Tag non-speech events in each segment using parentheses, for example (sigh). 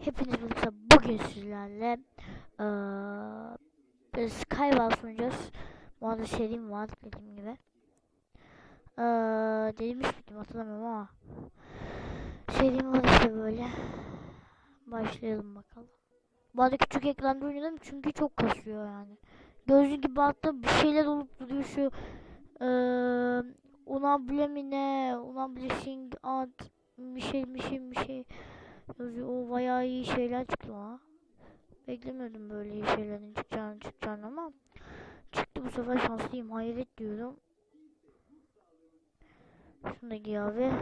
Hepiniz birlikte bugün sizlerle eee Skywars oynayacağız. Bu arada serim var dediğim gibi. Eee demiş miydim hatırlamıyorum ama. Serim var işte böyle. Başlayalım bakalım. Bu arada küçük ekranda oynadım çünkü çok kasıyor yani. Gözlü gibi hatta bir şeyler olup duruyor şu eee Unable mi ne? Unable Sing Art bir şey bir şey bir şey O bayağı iyi şeyler çıktı ha. Beklemiyordum böyle iyi şeylerin çıkacağını çıkacağını ama çıktı bu sefer şanslıyım. Hayret diyorum. Şunu da giy abi.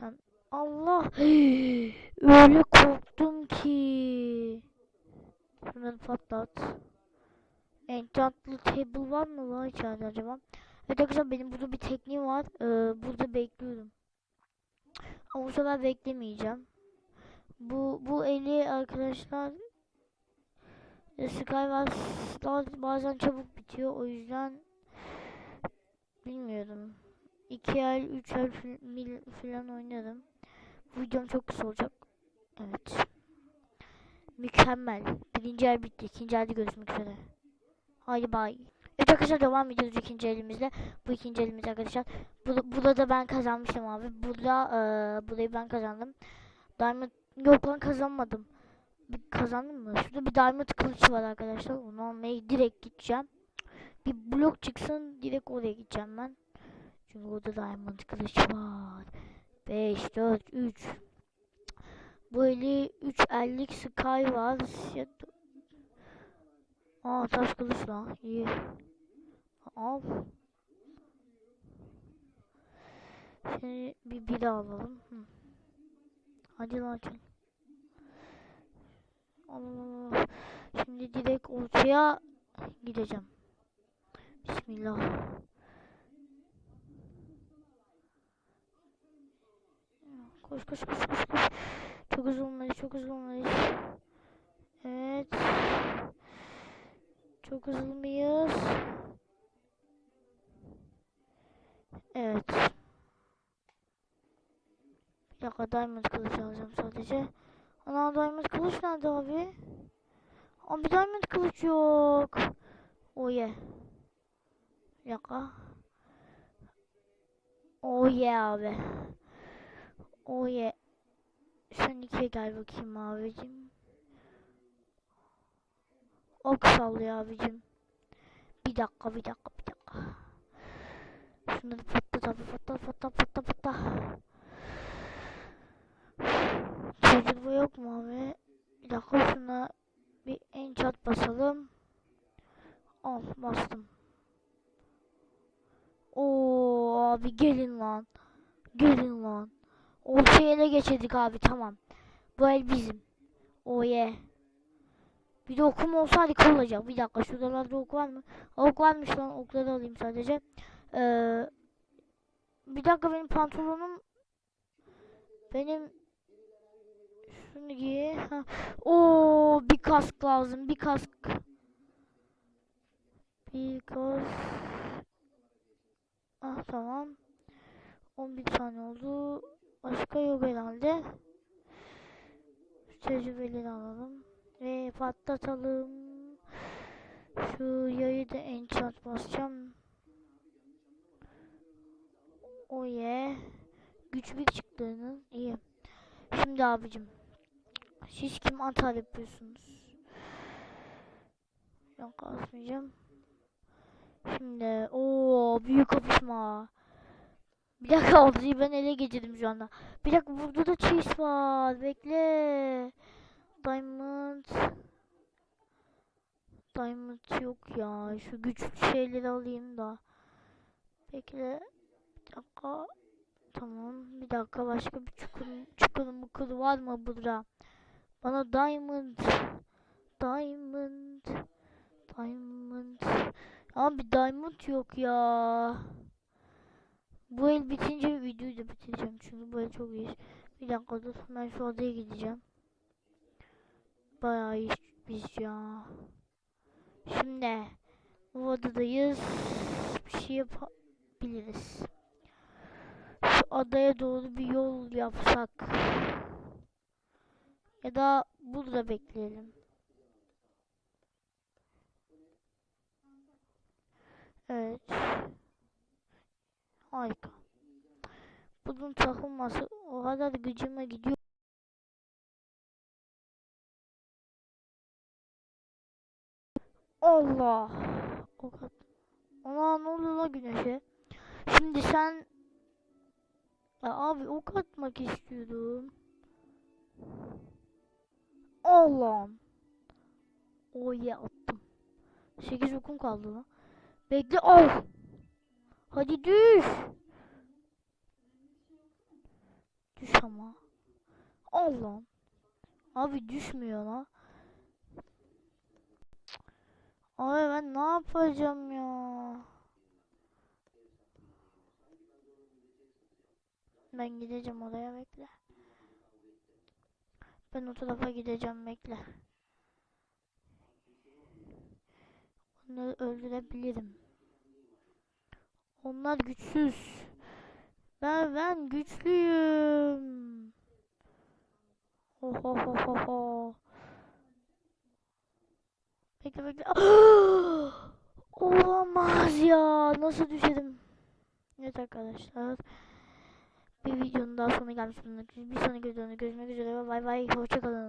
Sen Allah (gasps) öyle korktum ki. Şunları patlat. Enchantlı table var mı lan içeride acaba? Evet arkadaşlar benim burada bir tekniğim var. Ee, burada bekliyorum. Ama bu sefer beklemeyeceğim. Bu bu eli arkadaşlar e, Skywars'lar bazen çabuk bitiyor. O yüzden bilmiyorum. 2 ay 3 ay fil- falan oynarım. Bu videom çok kısa olacak. Evet. Mükemmel. Birinci ay bitti. İkinci ayda görüşmek üzere. Haydi bay. Evet arkadaşlar devam ediyoruz ikinci elimizle. Bu ikinci elimiz arkadaşlar. Bu, burada da ben kazanmıştım abi. Burada eee burayı ben kazandım. Diamond yok lan kazanmadım. Bir kazandım mı? Şurada bir diamond kılıç var arkadaşlar. Onu almaya direkt gideceğim. Bir blok çıksın direkt oraya gideceğim ben. Çünkü orada diamond kılıç var. 5 4 3 Bu eli 3 ellik sky var. Aa taş kılıç lan. İyi. Al. Şimdi bir bir alalım. Hadi lan açın. Şimdi direkt ortaya gideceğim. Bismillah. Koş koş koş koş koş. Çok hızlı olmalıyız, çok hızlı olmalıyız. Evet. Çok hızlı mıyız? Evet. Bir dakika diamond kılıç alacağım sadece. Ana diamond kılıç nerede abi? Abi diamond kılıç yok. Oh yeah. Dakika. Oh yeah abi. Oh yeah. Sen ikiye gel bakayım abicim. Ok sallıyor abicim. Bir dakika bir dakika bir dakika. Şunları patlat abi patlat patlat patlat patlat. Bu yok mu abi? Bir dakika şuna bir enchant basalım. Al bastım. Oo abi gelin lan. Gelin lan. Ortaya ele geçirdik abi tamam. Bu el bizim. Oh yeah. Bir de okum olsa harika olacak. Bir dakika şuralarda ok var mı? Ok varmış lan okları alayım sadece. Ee, bir dakika benim pantolonum benim şunu giy. Ha. Bir kask lazım. Bir kask. Bir kask. Ah tamam. 11 tane oldu. Başka yok herhalde. Şu tecrübeleri alalım. Ve patlatalım. Şu yayı da enchant basacağım. O ye. Güç bir çıktığının iyi. Şimdi abicim. Siz kim atar yapıyorsunuz? Yok asmayacağım. Şimdi o büyük kapışma. Bir dakika orayı ben ele geçirdim şu anda. Bir dakika burada da chest var. Bekle. Diamond. Diamond yok ya. Şu güçlü şeyleri alayım da. Bekle. Bir dakika. Tamam. Bir dakika başka bir çukur, çukur mukur var mı burada? Bana diamond. Diamond. Diamond. Abi diamond yok ya. Bu el bitince videoyu da bitireceğim çünkü el çok iyi. Bir dakika dur ben şu odaya gideceğim. Bayağı iyi biz ya. Şimdi bu odadayız. Bir şey yapabiliriz. Şu adaya doğru bir yol yapsak. Ya da burada bekleyelim. Evet. Harika. Bunun takılması o kadar gücüme gidiyor. Allah. O kadar. Ana ne oluyor la güneşe? Şimdi sen ya abi ok atmak istiyordum. Allah'ım. Oye attım. 8 okum kaldı lan. Bekle al. Hadi düş. Düş ama. Allah'ım. Abi düşmüyor lan. Abi ben ne yapacağım ya? Ben gideceğim oraya bekle. Ben o tarafa gideceğim bekle. Onları öldürebilirim. Onlar güçsüz. Ben ben güçlüyüm. Oho ho ho ho. Bekle bekle. (gasps) Olamaz ya. Nasıl düşerim? Evet arkadaşlar. Bir videonun daha sonuna gelmiş bulunduk. Bir sonraki videoda görüşmek üzere. Bay bay. Hoşçakalın.